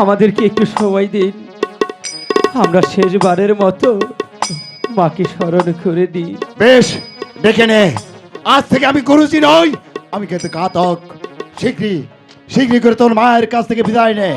আমাদেরকে একটু সময় দিন। আমরা শেষবারের মতো মাকে স্মরণ করে দিই। বেশ, দেখে নে। আজ থেকে আমি গুরুজি নই। আমি কিন্তু ঘাতক। শীঘ্রই শীঘ্রই করে তোর মায়ের কাছ থেকে বিদায় নেয়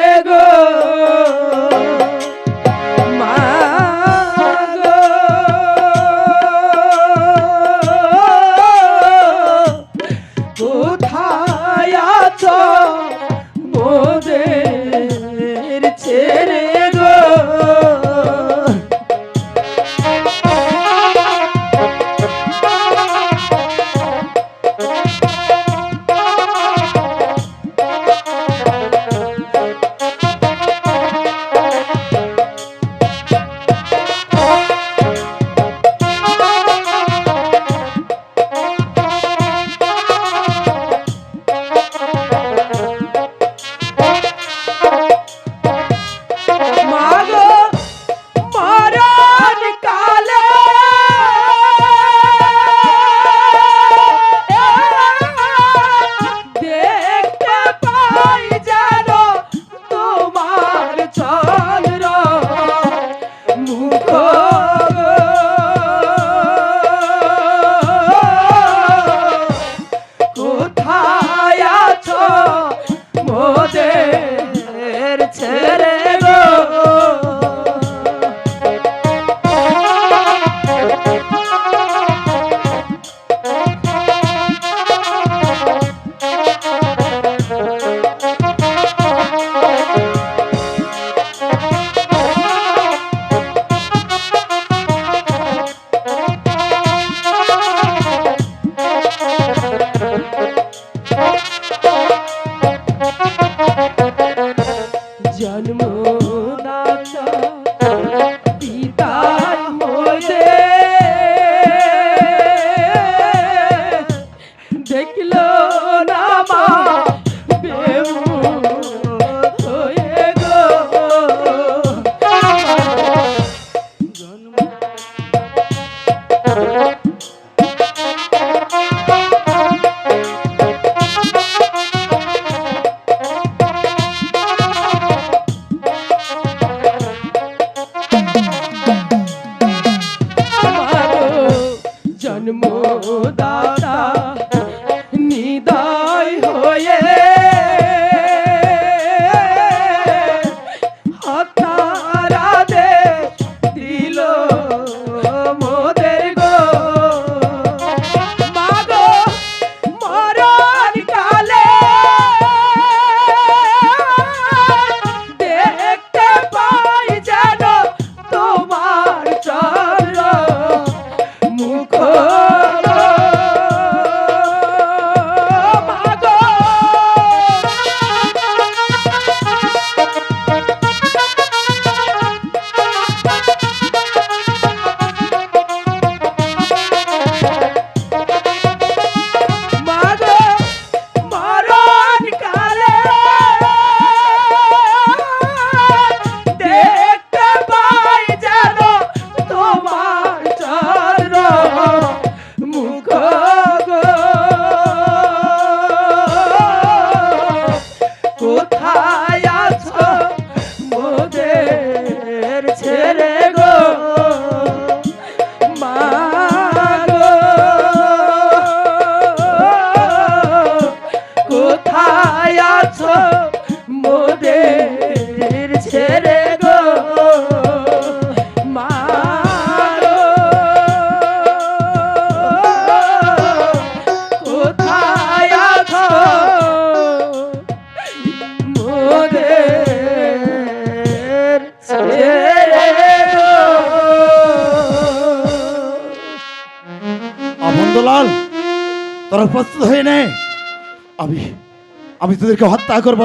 তোরা প্রস্তুত হয়ে নে। আমি আমি তোদেরকে হত্যা করব।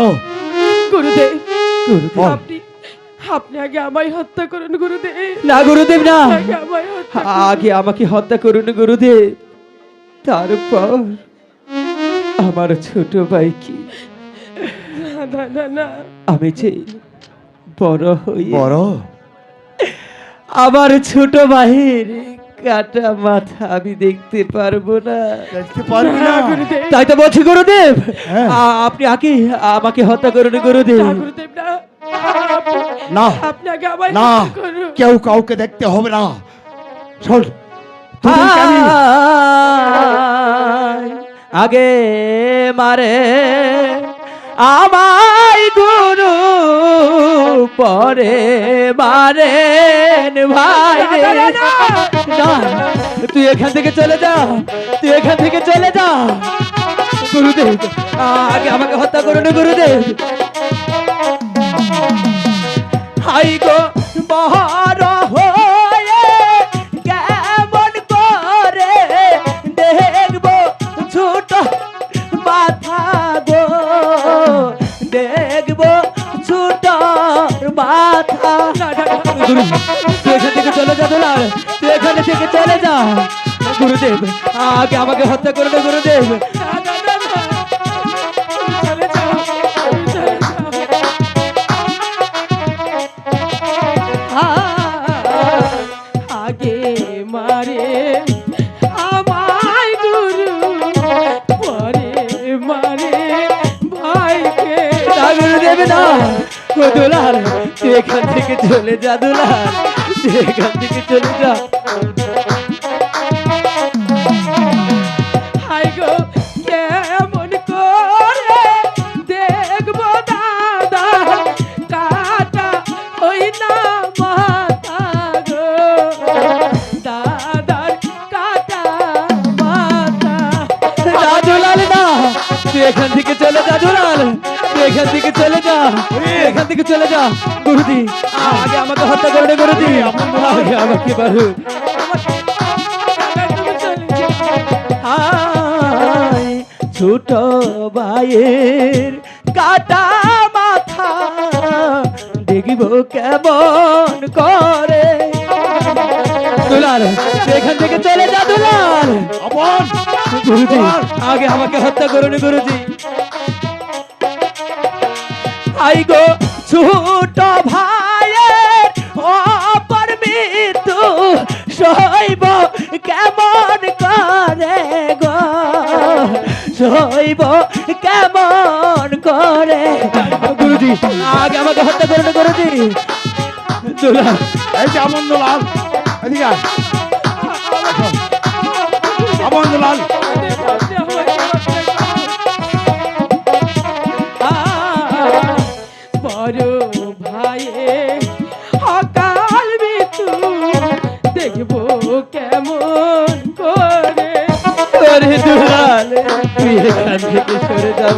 গুরুদেব বল। আপনি আপনি আগে আমায় হত্যা করুন গুরুদেব। না গুরুদেব না। আগে আমায় হত্যা আগে আমাকে হত্যা করুন গুরুদেব। তারপর আমার ছোট ভাইকে না না না না। আমি যে বড় হই বড়? আমার ছোট ভাইয়ের কাটা মাথা আমি দেখতে পারব না। দেখতে পারবি না না গুরুদেব। তাই তো বলছি গুরুদেব। হ্যাঁ। আ- আপনি আগে আমাকে হত্যা করুন গুরুদেব না গুরুদেব। না। আপনি- না। আপনি আগে না। হত্যা করুন। কেউ কাউকে দেখতে হবে না। শোন তোদেরকে আমি আয়, আগে মারে। আমায় গুরু পরে মারেন ভাই। না, না, না তুই এখান থেকে চলে যা তুই এখান থেকে চলে যা। গুরুদেব আগে আমাকে হত্যা করুন গুরুদেব। হাই গো বহর যাও। আগে মারে আমায় গুরু, পরে মারে ভাইকে। না গুরুদেব দোলার তুই এখান থেকে চলে যা দোলার তুই এখান থেকে চলে যা। এখান থেকে চলে যা। এখান থেকে চলে যা গুরুদি আগে আমাকে হত্যা করে দে গুরুদি আগে আমাকে চলে ছোট ভাইয়ের কাটা মাথা দেখব কেমন করে। দুলাল এখান থেকে চলে যা দুলাল। গুরুজি আগে আমাকে হত্যা করুন গুরুজি। আই গো ছোট ভাইয়ের অপর মৃত্যু সইব কেমন করে গো? সইব কেমন করে? গুরুজি আগে আমাকে হত্যা করুন গুরুজি। দুলা এই যে আমন লাল এদিকে। লাল দেখব কেমন করে। দুলাল তুই এখান থেকে সরে যা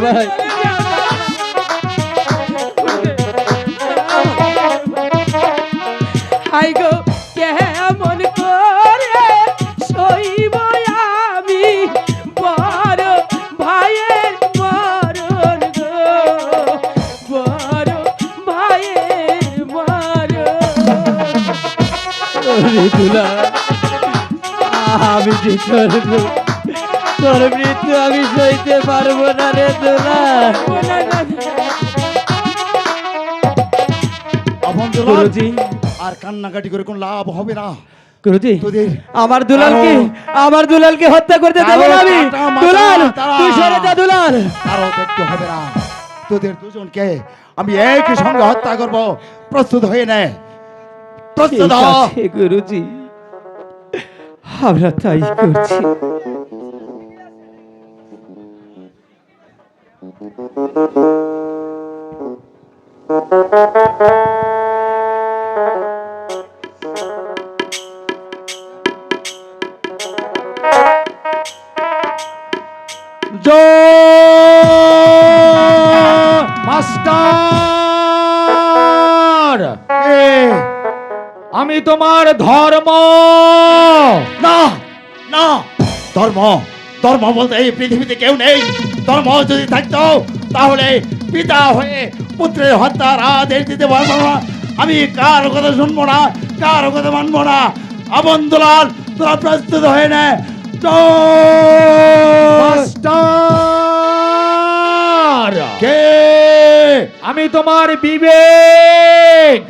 দুলা আমি যে তোর তোর মৃত্যু আমি সইতে পারব না রে দুলা। আপন লাল আর কান্নাকাটি করে কোনো লাভ হবে না। গুরুজি আমার দুলালকে আমার দুলালকে হত্যা করতে দেবো না আমি। দুলাল তুই সরে যা দুলাল। আরও দেখতে হবে না। তোদের দুজনকে আমি একই সঙ্গে হত্যা করব। প্রস্তুত হয়ে নে। প্রস্তুত ঠিক হ। আছে গুরুজি আমরা তাই করছি মাস্টার তোমার ধর্ম। না না ধর্ম ধর্ম বলতে এই পৃথিবীতে কেউ নেই। ধর্ম যদি থাকতো তাহলে পিতা হয়ে পুত্রের হত্যার আদেশ দিতে পারব না। আমি কার কথা শুনব না কার কথা মানবো না। আমন দুলাল তোরা প্রস্তুত হয়ে নে। কে? আমি তোমার বিবেক।